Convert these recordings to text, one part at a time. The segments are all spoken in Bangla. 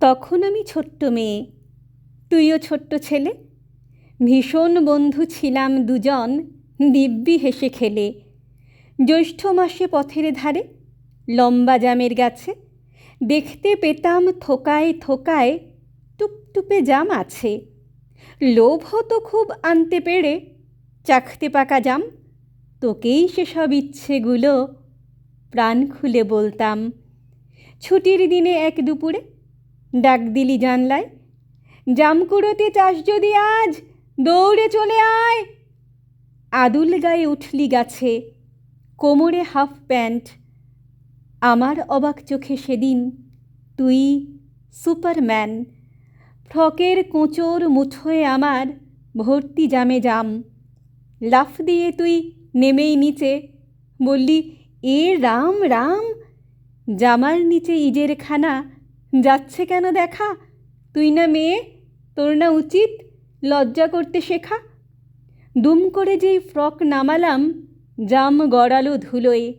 তখন আমি ছোট্ট মেয়ে। তুইও ছোট্ট ছেলে। ভীষণ বন্ধু ছিলাম দুজন, দিব্যি হেসে খেলে। জ্যৈষ্ঠ মাসে পথের ধারে, লম্বা জামের গাছে, দেখতে পেতাম থোকায় থোকায় টুপটুপে জাম আছে। লোভ হতো খুব আনতে পেরে, চাখতে পাকা জাম, তোকেই সেসব ইচ্ছেগুলো প্রাণ খুলে বলতাম। ছুটির দিনে এক দুপুরে ডাক দিলি জানলায়। জামকুড়োতে চাষ যদি আজ, দৌড়ে চলে আয়। আদুল গায়ে উঠলি গাছে, কোমরে হাফ প্যান্ট। আমার অবাক চোখে সেদিন তুই সুপারম্যান। ফ্রকের কোঁচোর মুঠোয় আমার ভর্তি জামে জাম। লাফ দিয়ে তুই নেমেই নিচে, বললি, এ রাম রাম। জামার নিচে ইজের খানা যাচ্ছে কেন দেখা? তুই না মেয়ে, তোর না উচিত লজ্জা করতে শেখা। দুম করে যেই ফ্রক নামালাম, জাম গড়ালো ধুলোয়।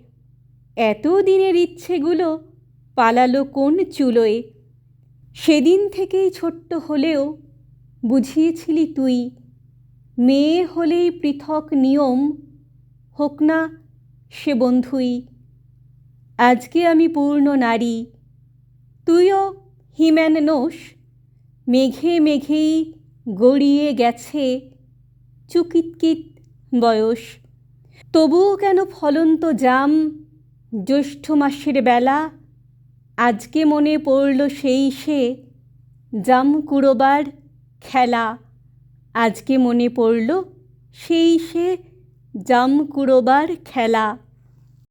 এত দিনের ইচ্ছেগুলো পালালো কোন চুলোয়? সেদিন থেকেই ছোট্ট হলেও বুঝিয়েছিলি তুই, মেয়ে হলেই পৃথক নিয়ম, হোক না সে বন্ধুই। আজকে আমি পূর্ণ নারী। তুইও হিম্যান নোস মেঘে মেঘেই গড়িয়ে গেছে চুকিতকিত বয়স। তবুও কেন ফলন্ত জাম জ্যৈষ্ঠ মাসের বেলা? আজকে মনে পড়ল সেই সে জাম কুড়োবার খেলা। আজকে মনে পড়ল সেই সে জাম কুড়োবার খেলা।